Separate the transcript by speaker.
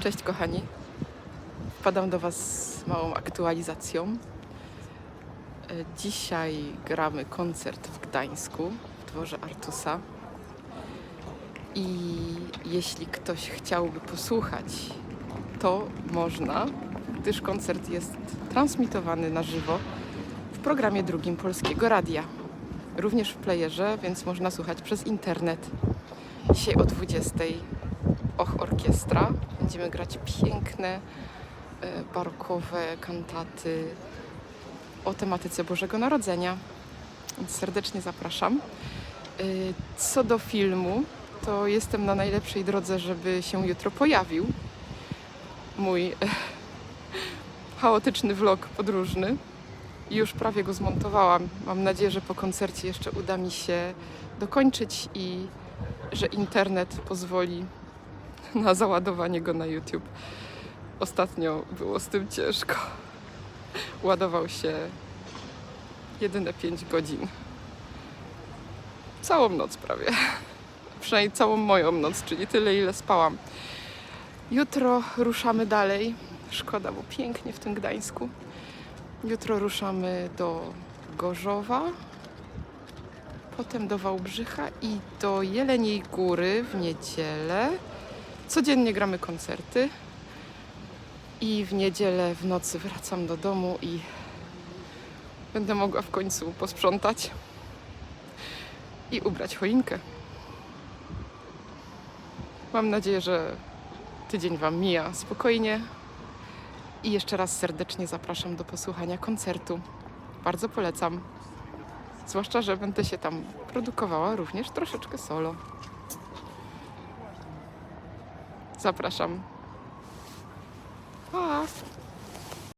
Speaker 1: Cześć kochani. Wpadam do Was z małą aktualizacją. E, Dzisiaj gramy koncert w Gdańsku w dworze Artusa. I jeśli ktoś chciałby posłuchać, to można, gdyż koncert jest transmitowany na żywo w programie drugim Polskiego Radia. Również w playerze, więc można słuchać przez internet. Dzisiaj o 20 Och Orkiestra. Będziemy grać piękne, e, barokowe kantaty o tematyce Bożego Narodzenia. Więc serdecznie zapraszam. E, Co do filmu, to jestem na najlepszej drodze, żeby się jutro pojawił. Mój e, chaotyczny vlog podróżny. Już prawie go zmontowałam. Mam nadzieję, że po koncercie jeszcze uda mi się dokończyć i że internet pozwoli na załadowanie go na YouTube. Ostatnio było z tym ciężko. Ładował się jedyne 5 godzin. Całą noc prawie. Przynajmniej całą moją noc, czyli tyle, ile spałam. Jutro ruszamy dalej. Szkoda, bo pięknie w tym Gdańsku. Jutro ruszamy do Gorzowa, potem do Wałbrzycha i do Jeleniej Góry w niedzielę. Codziennie gramy koncerty i w niedzielę w nocy wracam do domu i będę mogła w końcu posprzątać i ubrać choinkę. Mam nadzieję, że tydzień Wam mija spokojnie i jeszcze raz serdecznie zapraszam do posłuchania koncertu. Bardzo polecam. Zwłaszcza, że będę się tam produkowała również troszeczkę solo. Zapraszam. Pa!